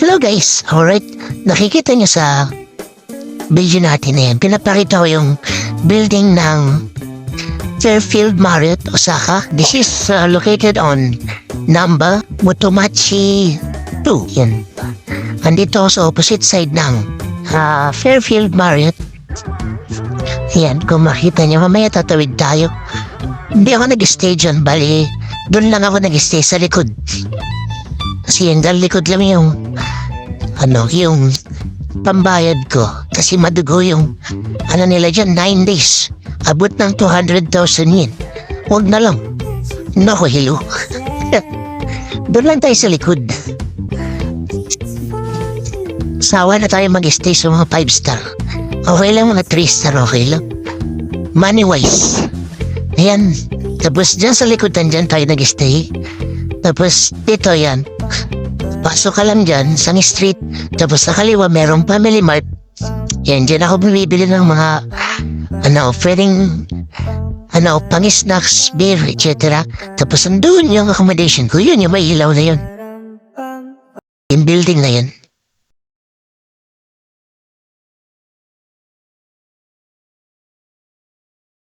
Hello guys, alright. Nakikita niyo sa video natin na yan, pinapakita ko yung building ng Fairfield Marriott, Osaka. This is uh, located on Namba, Motomachi 2. Yan. Andito sa opposite side ng uh, Fairfield Marriott. Yan, kung makita niyo, mamaya tatawid tayo. Hindi ako nag-stay dyan, bali, doon lang ako nag-stay sa likod. Kasi dal likod lang yung, ano, yung pambayad ko. Kasi madugo yung, ano nila dyan, 9 days. Abot ng 200,000 yen. Huwag na lang. Naku, hilo. Doon lang tayo sa likod. Sawa na tayo mag-stay sa mga 5 star. Okay lang mga 3 star, okay lang. Money-wise. Ayan. Tapos dyan sa likodan dyan tayo nag-stay. Tapos dito yan. Pasok ka lang dyan sa street. Tapos sa kaliwa merong family mart. Yan, dyan ako bumibili ng mga ano, pwedeng ano, pang-snacks, beer, etc. Tapos andun yung accommodation ko. Yun, yung may ilaw na yun. Yung building na yun.